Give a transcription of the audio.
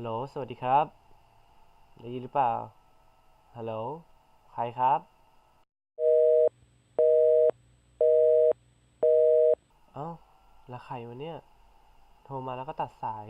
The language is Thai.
ฮัลโหล สวัสดีครับ ได้ยินหรือเปล่า ฮัลโหล ใครครับ เอ้า แล้วใครวะเนี่ย โทรมาแล้วก็ตัดสาย